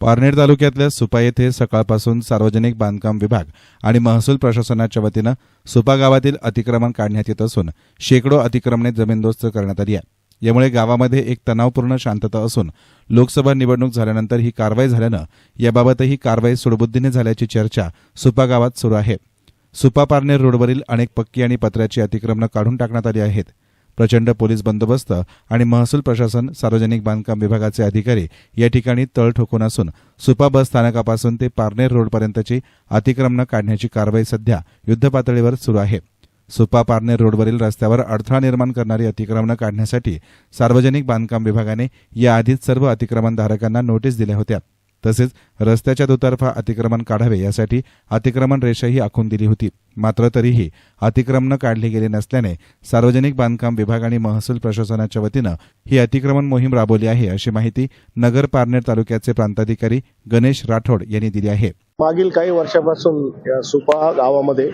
पारनेर तालुक्यातल्या सुपा येथे सकाळपासून सार्वजनिक बांधकाम विभाग आणि महसूल प्रशासनाच्या वतीनं सुपा गावातील अतिक्रमण काढण्यात येत असून शेकडो अतिक्रमणे जमीनदोस्त करण्यात आली आहे. यामुळे गावामध्ये एक तणावपूर्ण शांतता असून लोकसभा निवडणूक झाल्यानंतर ही कारवाई झाल्यानं याबाबतही कारवाई सुडबुद्धीने झाल्याची चर्चा सुपा गावात सुरू आहे. सुपा पारनेर रोडवरील अनेक पक्की आणि पत्र्याची अतिक्रमणं काढून टाकण्यात आली आहेत. प्रचंड पोलीस बंदोबस्त आणि महसूल प्रशासन सार्वजनिक बांधकाम विभागाचे अधिकारी या ठिकाणी तळ ठोकून असून सुपा बस स्थानकापासून ते पारनेर रोडपर्यंतची अतिक्रमणं काढण्याची कारवाई सध्या युद्धपातळीवर सुरू आहे. सुपा पारनेर रोडवरील रस्त्यावर अडथळा निर्माण करणारी अतिक्रमणं काढण्यासाठी सार्वजनिक बांधकाम विभागाने याआधीच सर्व अतिक्रमणधारकांना नोटीस दिल्या होत्या. तसेच रस्त्याच्या दुतर्फा अतिक्रमण काढावे यासाठी अतिक्रमण रेषाही आखून दिली होती. मात्र तरीही अतिक्रमणं काढली गेली नसल्याने सार्वजनिक बांधकाम विभाग आणि महसूल प्रशासनाच्या वतीनं ही अतिक्रमण मोहीम राबवली आहे अशी माहिती नगर पारनेर तालुक्याचे प्रांताधिकारी गणेश राठोड यांनी दिली आहे. मागील काही वर्षापासून या सुपा गावामध्ये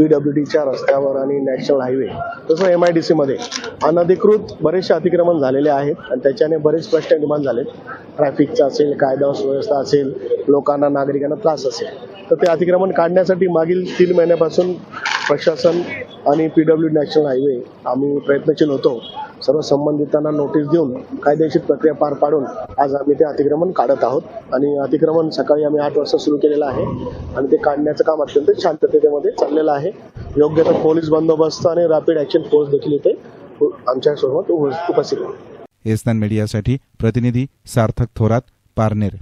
पीडब्ल्यू डीच्या रस्त्यावर आणि नॅशनल हायवे तसं एम आय डी सीमध्ये अनधिकृत बरेचसे अतिक्रमण झालेले आहेत आणि त्याच्याने बरेच प्रश्न निर्माण झालेत. ट्रॅफिकचा असेल कायदा सुव्यवस्था असेल लोकांना नागरिकांना त्रास असेल. तर ते अतिक्रमण काढण्यासाठी मागील तीन महिन्यापासून प्रशासन आणि पी डब्ल्यू नॅशनल हायवे आम्ही प्रयत्नशील होतो. सर्व संबंधितांना नोटीस देऊन कायदेशीर प्रक्रिया पार पाडून आज आम्ही ते अतिक्रमण काढत आहोत. आणि अतिक्रमण सकाळी आम्ही आठ वाजता सुरू केलेलं आहे. आणि ते काढण्याचं काम अत्यंत शांततेमध्ये चाललेलं आहे. योग्य तर पोलीस बंदोबस्त आणि रॅपिड ऍक्शन फोर्स देखील इथे आमच्यासोबत उपस्थित आहे मीडियासाठी प्रतिनिधी सार्थक थोरात पारनेर.